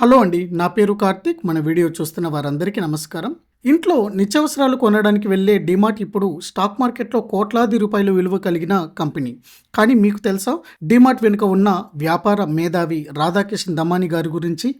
Hello అండి నా పేరు కార్తిక్. మన వీడియో చూస్తున్న వారందరికీ నమస్కారం. ఇంట్లో నిత్యావసరాలు కొనడానికి వెళ్ళే డిమార్ట్ ఇప్పుడు స్టాక్ మార్కెట్లో కోట్లాది రూపాయలు విలువ కలిగిన కంపెనీ. కానీ మీకు తెలుసా డిమార్ట్ వెనుక ఉన్న వ్యాపార మేధావి రాధాకిషన్ దమాని గారి గురించి?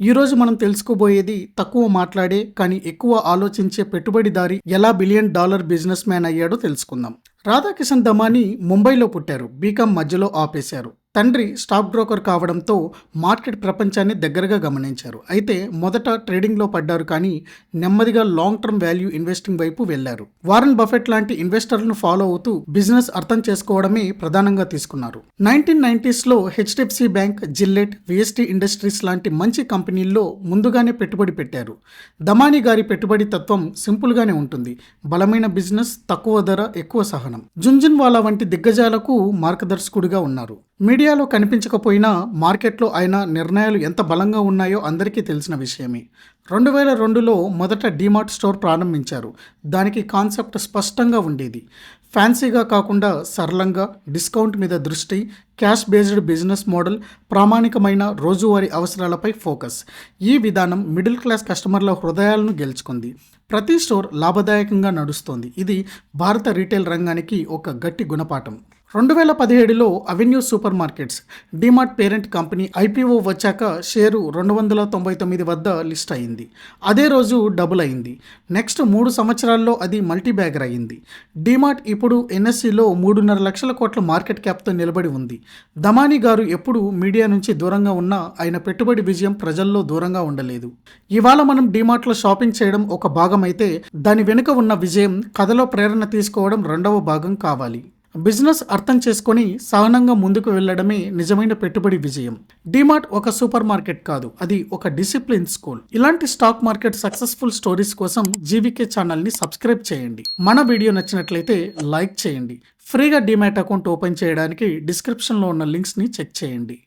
ఈరోజు మనం తెలుసుకోబోయేది తక్కువ మాట్లాడే కానీ ఎక్కువ ఆలోచించే పెట్టుబడిదారి ఎలా బిలియన్ డాలర్ బిజినెస్ మ్యాన్ అయ్యాడో తెలుసుకుందాం. రాధాకిషన్ దమాని ముంబైలో పుట్టారు బీకాం మధ్యలో ఆపేశారు. తండ్రి స్టాక్ బ్రోకర్ కావడంతో మార్కెట్ ప్రపంచాన్ని దగ్గరగా గమనించారు. అయితే మొదట ట్రేడింగ్లో పడ్డారు కానీ నెమ్మదిగా లాంగ్ టర్మ్ వాల్యూ ఇన్వెస్టింగ్ వైపు వెళ్ళారు వారన్ బఫెట్ లాంటి ఇన్వెస్టర్లను ఫాలో అవుతూ బిజినెస్ అర్థం చేసుకోవడమే ప్రధానంగా తీసుకున్నారు. Nineteen నైన్టీస్లో HDFC bank Gillette VST industries లాంటి మంచి కంపెనీల్లో ముందుగానే పెట్టుబడి పెట్టారు. దమాని గారి పెట్టుబడి తత్వం సింపుల్గానే ఉంటుంది. బలమైన బిజినెస్ తక్కువ ధర ఎక్కువ సహనం. జుంజున్వాలా వంటి దిగ్గజాలకు మార్గదర్శకుడిగా ఉన్నారు. మీడియాలో కనిపించకపోయినా మార్కెట్లో ఆయన నిర్ణయాలు ఎంత బలంగా ఉన్నాయో అందరికీ తెలిసిన విషయమే. రెండు వేల రెండులో మొదట డిమార్ట్ స్టోర్ ప్రారంభించారు. దానికి కాన్సెప్ట్ స్పష్టంగా ఉండేది. ఫ్యాన్సీగా కాకుండా సరళంగా డిస్కౌంట్ మీద దృష్టి క్యాష్ బేస్డ్ బిజినెస్ మోడల్ ప్రామాణికమైన రోజువారీ అవసరాలపై ఫోకస్. ఈ విధానం మిడిల్ క్లాస్ కస్టమర్ల హృదయాలను గెలుచుకుంది. ప్రతి స్టోర్ లాభదాయకంగా నడుస్తోంది. ఇది భారత రీటైల్ రంగానికి ఒక గట్టి గుణపాఠం. రెండు వేల పదిహేడులో Avenue super markets DMart parent company IPO వచ్చాక షేరు రెండు వందల తొంభై తొమ్మిది వద్ద లిస్ట్ అయింది. అదే రోజు డబుల్ అయింది. నెక్స్ట్ మూడు సంవత్సరాల్లో అది మల్టీ బ్యాగర్ అయింది. డిమార్ట్ ఇప్పుడు ఎన్ఎస్సిలో మూడున్నర లక్షల కోట్ల మార్కెట్ క్యాప్తో నిలబడి ఉంది. దమాని గారు ఎప్పుడు మీడియా నుంచి దూరంగా ఉన్నా ఆయన పెట్టుబడి విజయం ప్రజల్లో దూరంగా ఉండలేదు. ఇవాళ మనం డిమార్ట్లో షాపింగ్ చేయడం ఒక భాగం అయితే దాని వెనుక ఉన్న విజయం కథలో ప్రేరణ తీసుకోవడం రెండవ భాగం కావాలి. బిజినెస్ అర్థం చేసుకొని సహనంగా ముందుకు వెళ్ళడమే నిజమైన పెట్టుబడి విజయం. డిమార్ట్ ఒక సూపర్ మార్కెట్ కాదు అది ఒక డిసిప్లిన్ స్కూల్. ఇలాంటి స్టాక్ మార్కెట్ సక్సెస్ఫుల్ స్టోరీస్ కోసం జీవికే ఛానల్ని సబ్స్క్రైబ్ చేయండి. మన వీడియో నచ్చినట్లయితే లైక్ చేయండి. ఫ్రీగా డిమాట్ అకౌంట్ ఓపెన్ చేయడానికి డిస్క్రిప్షన్లో ఉన్న లింక్స్ని చెక్ చేయండి.